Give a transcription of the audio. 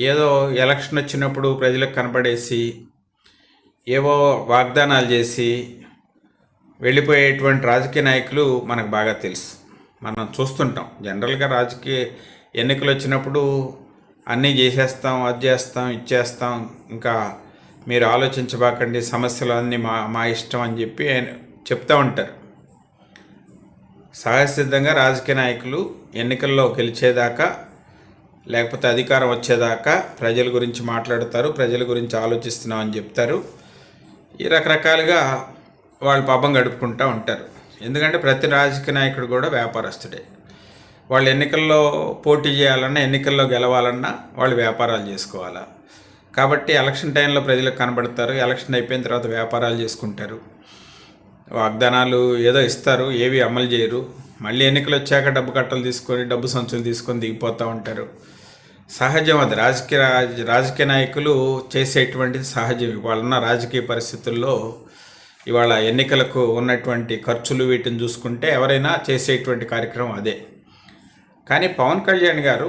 ఏదో ఎలక్షన్ వచ్చినప్పుడు ప్రజలకు కనపడేసి ఏవో వాగ్దానాలు చేసి వెళ్ళిపోయేటువంటి రాజకీయ నాయకులు మనకు బాగా తెలుసు. మనం చూస్తుంటాం. జనరల్గా రాజకీయ ఎన్నికలు వచ్చినప్పుడు అన్నీ చేసేస్తాం అది చేస్తాం ఇచ్చేస్తాం ఇంకా మీరు ఆలోచించబాకండి సమస్యలు అన్నీ మా మా ఇష్టం అని చెప్పి చెప్తూ ఉంటారు. సహజసిద్ధంగా రాజకీయ నాయకులు ఎన్నికల్లో గెలిచేదాకా లేకపోతే అధికారం వచ్చేదాకా ప్రజల గురించి మాట్లాడతారు ప్రజల గురించి ఆలోచిస్తున్నాం అని చెప్తారు. ఈ రకరకాలుగా వాళ్ళు పాపం గడుపుకుంటూ ఉంటారు. ఎందుకంటే ప్రతి రాజకీయ నాయకుడు కూడా వ్యాపారస్తుడే. వాళ్ళు ఎన్నికల్లో పోటీ చేయాలన్నా ఎన్నికల్లో గెలవాలన్నా వాళ్ళు వ్యాపారాలు చేసుకోవాలా. కాబట్టి ఎలక్షన్ టైంలో ప్రజలకు కనబడతారు ఎలక్షన్ అయిపోయిన తర్వాత వ్యాపారాలు చేసుకుంటారు. వాగ్దానాలు ఏదో ఇస్తారు ఏవి అమలు చేయరు. మళ్ళీ ఎన్నికలు వచ్చాక డబ్బు కట్టలు తీసుకొని డబ్బు సంచులు తీసుకొని దిగిపోతూ ఉంటారు. సహజం అది. రాజకీయ రాజకీయ నాయకులు చేసేటువంటిది సహజం. ఇవాళ రాజకీయ పరిస్థితుల్లో ఇవాళ ఎన్నికలకు ఉన్నటువంటి ఖర్చులు వీటిని చూసుకుంటే ఎవరైనా చేసేటువంటి కార్యక్రమం అదే. కానీ పవన్ కళ్యాణ్ గారు